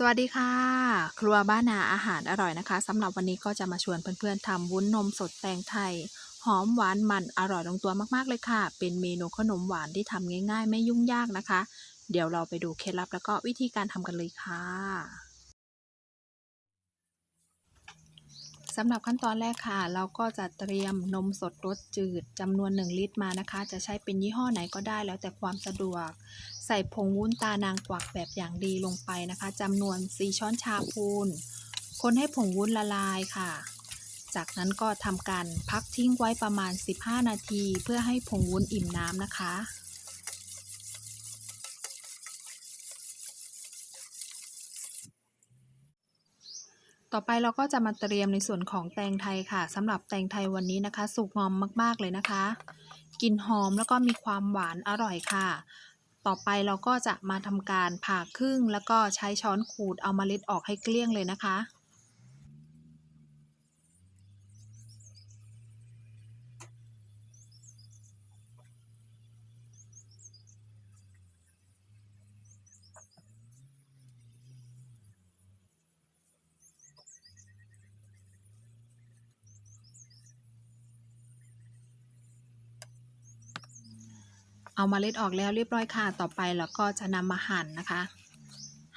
สวัสดีค่ะ ครัวบ้านนาอาหารอร่อยนะคะสำหรับวันนี้ก็จะมาชวนเพื่อนๆทำวุ้นนมสดแตงไทย หอมหวานมันอร่อยลงตัวมากๆเลยค่ะ เป็นเมนูขนมหวานที่ทำง่าย ๆ ไม่ยุ่งยากนะคะ เดี๋ยวเราไปดูเคล็ดลับแล้วก็วิธีการทำกันเลยค่ะสำหรับขั้นตอนแรกค่ะ เราก็จะเตรียมนมสดรสจืดจำนวน 1 ลิตรมานะคะ จะใช้เป็นยี่ห้อไหนก็ได้แล้วแต่ความสะดวก ใส่ผงวุ้นตานางกวักแบบอย่างดีลงไปนะคะจำนวน 4 ช้อนชาพูน คนให้ผงวุ้นละลายค่ะ จากนั้นก็ทำการพักทิ้งไว้ประมาณ 15 นาที เพื่อให้ผงวุ้นอิ่มน้ำนะคะต่อไปเราก็จะมาเตรียมในส่วนของแตงไทยค่ะสำหรับแตงไทยวันนี้นะคะ สุกงอมมากๆเลยนะคะกลิ่นหอมแล้วก็มีความหวานอร่อยค่ะ ต่อไปเราก็จะมาทำการผ่าครึ่ง แล้วก็ใช้ช้อนขูดเอาเมล็ดออกให้เกลี้ยงเลยนะคะ เอามาเมล็ดออกแล้วเรียบร้อยค่ะ ต่อไปเราก็จะนำมาหั่นนะคะ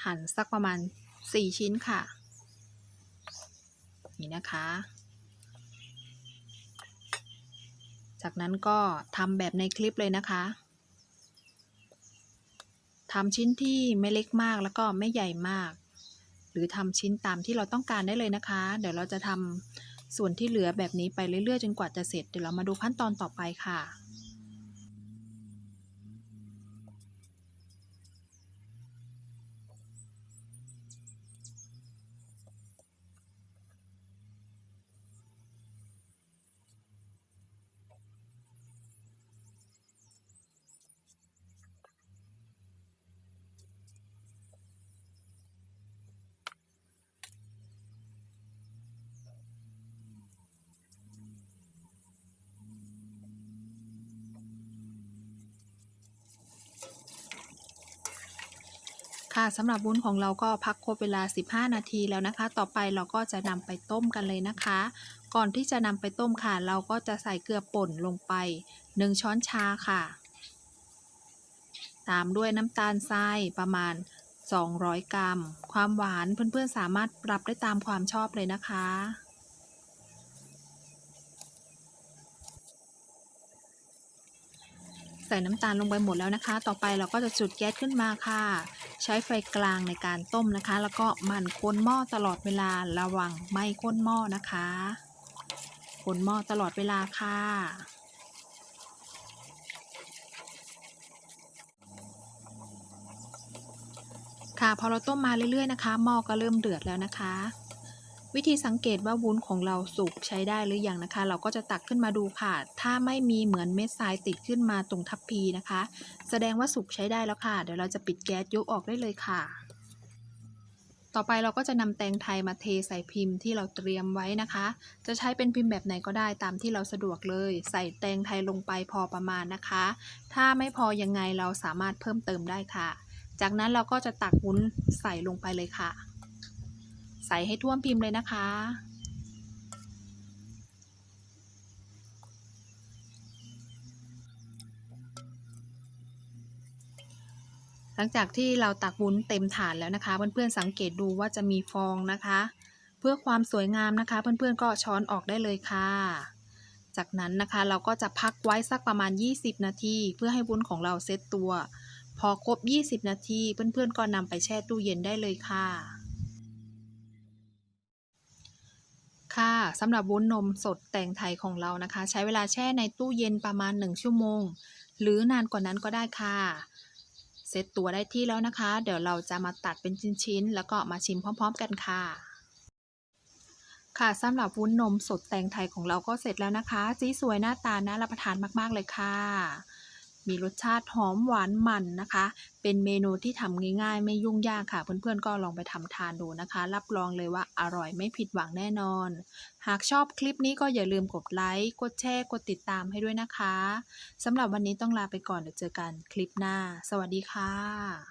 หั่นสักประมาณ 4 ชิ้นค่ะ นี่นะคะ จากนั้นก็ทำแบบในคลิปเลยนะคะทำชิ้นที่ไม่เล็กมากแล้วก็ไม่ใหญ่มาก หรือทำชิ้นตามที่เราต้องการได้เลยนะคะ เดี๋ยวเราจะทำส่วนที่เหลือแบบนี้ไปเรื่อยๆ จนกว่าจะเสร็จ เดี๋ยวเรามาดูขั้นตอนต่อไปค่ะ ค่ะสำหรับวุ้นของเราก็พักครบเวลา 15 นาทีแล้วนะคะ ต่อไปเราก็จะนำไปต้มกันเลยนะคะ ก่อนที่จะนำไปต้มค่ะ เราก็จะใส่เกลือป่นลงไป 1 ช้อนชาค่ะ ตามด้วยน้ำตาลทรายประมาณ 200 กรัม ความหวานเพื่อนๆสามารถปรับได้ตามความชอบเลยนะคะ ส่น้ำตาลลงไปหมดแล้วนะคะ ต่อไปเราก็จะจุดแก๊สขึ้นมาค่ะ ใช้ไฟกลางในการต้มนะคะ แล้วก็หมั่นคนหม้อตลอดเวลาระวังไม่ก้นหม้อนะคะคนหม้อตลอดเวลาค่ะ ค่ะพอเราต้มมาเรื่อยๆนะคะหม้อก็เริ่มเดือดแล้วนะคะ วิธีสังเกตว่าวุ้นของเราสุกใช้ได้หรือยังนะคะ เราก็จะตักขึ้นมาดูค่ะ ถ้าไม่มีเหมือนเม็ดทรายติดขึ้นมาตรงทัพพีนะคะ แสดงว่าสุกใช้ได้แล้วค่ะ เดี๋ยวเราจะปิดแก๊สยกออกได้เลยค่ะ ต่อไปเราก็จะนำแตงไทยมาเทใส่พิมพ์ที่เราเตรียมไว้นะคะ จะใช้เป็นพิมพ์แบบไหนก็ได้ตามที่เราสะดวกเลย ใส่แตงไทยลงไปพอประมาณนะคะ ถ้าไม่พอยังไงเราสามารถเพิ่มเติมได้ค่ะ จากนั้นเราก็จะตักวุ้นใส่ลงไปเลยค่ะ ใส่ให้ท่วมพิมพ์เลยนะคะ หลังจากที่เราตักวุ้นเต็มถาดแล้วนะคะ เพื่อนๆสังเกตดูว่าจะมีฟองนะคะ เพื่อความสวยงามนะคะ เพื่อนๆก็ช้อนออกได้เลยค่ะ จากนั้นนะคะเราก็จะพักไว้สักประมาณ 20 นาที เพื่อให้วุ้นของเราเซตตัว พอครบ 20 นาที เพื่อนๆก็นำไปแช่ตู้เย็นได้เลยค่ะ ค่ะสำหรับวุ้นนมสดแตงไทยของเรานะคะ ใช้เวลาแช่ในตู้เย็นประมาณ 1 ชั่วโมง หรือนานกว่านั้นก็ได้ค่ะเซตตัวได้ที่แล้วนะคะ เดี๋ยวเราจะมาตัดเป็นชิ้นๆ แล้วก็มาชิมพร้อม ๆ กันค่ะ ค่ะสำหรับวุ้นนมสดแตงไทยของเราก็เสร็จแล้วนะคะ สีสวยหน้าตาน่ารับประทานมากๆเลยค่ะ มีรสชาติหอมหวานมันนะคะ เป็นเมนูที่ทำง่ายๆ ไม่ยุ่งยากค่ะ เพื่อนๆก็ลองไปทำทานดูนะคะ รับรองเลยว่าอร่อยไม่ผิดหวังแน่นอน หากชอบคลิปนี้ก็อย่าลืมกดไลค์กดแชร์กดติดตามให้ด้วยนะคะสำหรับวันนี้ต้องลาไปก่อนเดี๋ยวเจอกันคลิปหน้า สวัสดีค่ะ